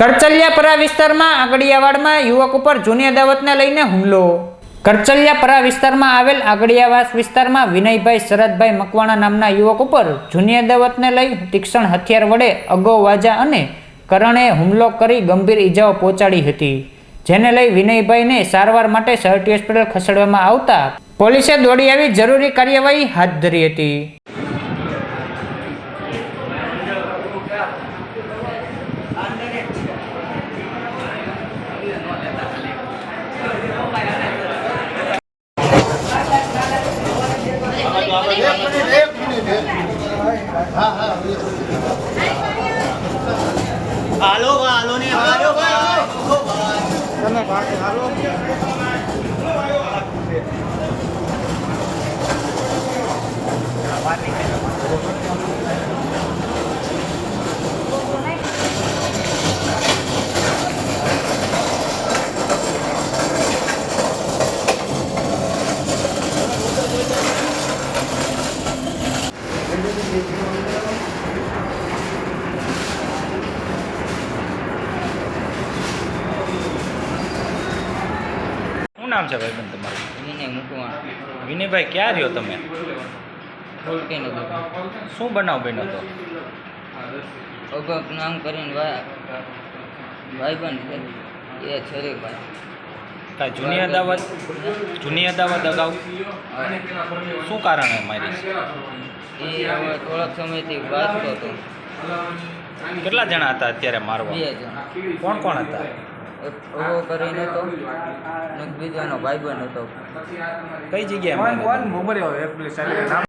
કરચલિયાપરા વિસ્તારમાં આગડિયાવાડમાં યુવક ઉપર જૂની અદાવતને લઈને હુમલો. કરચલિયાપરા વિસ્તારમાં આવેલ આગડિયાવાસ વિસ્તારમાં વિનયભાઈ શરદભાઈ મકવાણા નામના યુવક ઉપર જૂની અદાવતને લઈ તીક્ષ્ણ હથિયાર વડે અગોવાજા અને કરણે હુમલો કરી ગંભીર ઈજાઓ પહોંચાડી હતી. જેને લઈ વિનયભાઈને સારવાર માટે સરટી હોસ્પિટલ ખસેડવામાં આવતા પોલીસે દોડી આવી જરૂરી કાર્યવાહી હાથ ધરી હતી. હાલો હાલો ને હાલો શું નામ છે ભાઈબંધ તમારું? વિનય મૂકવા વિનયભાઈ ક્યાં રહ્યો તમે? શું બનાવ બન્યો તો? અગક નામ કરીને ભાઈ ભાઈબંધ છે. એ છરીભાઈ. કાંઈ જૂની અદાવત? જૂની અદાવત અગાઉ? શું કારણે મારી? એ હવે થોડાક સમયથી વાંચતો હતો. કેટલા જણા હતા અત્યારે મારવા? કોણ કોણ હતા? ઓવો કરીને તો ને એક બીજો એનો ભાઈબંધ હતો કઈ જગ્યાએ માર્યા હતા?